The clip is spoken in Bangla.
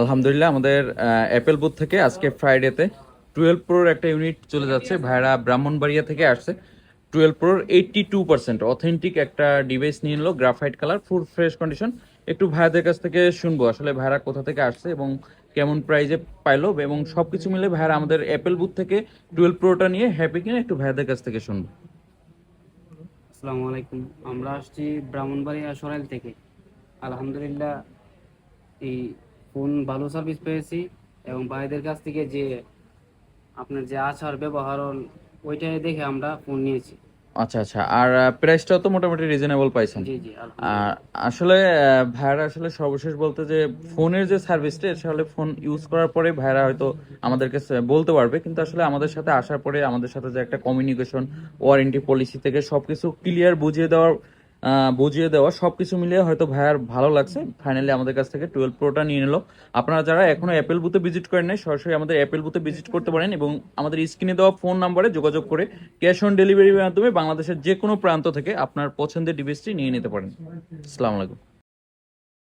আলহামদুলিল্লাহ, আমাদের অ্যাপেল বুথ থেকে আজকে ফ্রাইডেতে টুয়েলভ প্রোর একটা ইউনিট চলে যাচ্ছে, ভাইরা ব্রাহ্মণবাড়িয়া থেকে আসছে। টুয়েলভ প্রোর এইটটি টু পার্সেন্ট অথেন্টিক একটা ডিভাইস নিয়ে নিলো graphite colour full fresh condition একটু ভাইয়াদের কাছ থেকে শুনব, আসলে ভাইরা কোথা থেকে আসছে এবং কেমন প্রাইজে পাইলো এবং সব কিছু মিলে ভাইরা আমাদের অ্যাপেল বুথ থেকে টুয়েলভ প্রোটা নিয়ে হ্যাপি কিনা একটু ভাইয়াদের কাছ থেকে শুনব। আসসালামু আলাইকুম আমরা আসছি ব্রাহ্মণবাড়িয়া সরাইল থেকে। আলহামদুলিল্লাহ, এই ফোন ভালো সার্ভিস পেয়েছি এবং ভাইদের কাছ থেকে যে আপনার যে আচার ব্যবহার ওইটাই দেখে আমরা ফোন নিয়েছি। আচ্ছা আচ্ছা। আর প্রাইসটাও তো মোটামুটি রিজনেবল পাইছেন। জি জি আর আসলে আহ, ভাইয়ারা আসলে সর্বশেষ বলতে যে ফোনের যে সার্ভিসটা আসলে ফোন ইউজ করার পরে ভাইয়ারা হয়তো আমাদেরকে বলতে পারবে। কিন্তু আসলে আমাদের সাথে আসার পরে আমাদের সাথে যে একটা কমিউনিকেশন ওয়ারেন্টি পলিসি থেকে সবকিছু ক্লিয়ার বুঝিয়ে দেওয়ার বুঝিয়ে দেওয়া সব কিছু মিলিয়ে হয়তো ভাইয়ার ভালো লাগছে। ফাইনালি আমাদের কাছ থেকে টুয়েলভ প্রোটা নিয়ে নিল। আপনারা যারা এখনও অ্যাপেল বুথে ভিজিট করেন নাই, সরাসরি আমাদের অ্যাপেল বুথে ভিজিট করতে পারেন এবং আমাদের স্ক্রিনে দেওয়া ফোন নাম্বারে যোগাযোগ করে ক্যাশ অন ডেলিভারির মাধ্যমে বাংলাদেশের যে কোনো প্রান্ত থেকে আপনার পছন্দের ডিভাইসটি নিয়ে নিতে পারেন। আসসালামু আলাইকুম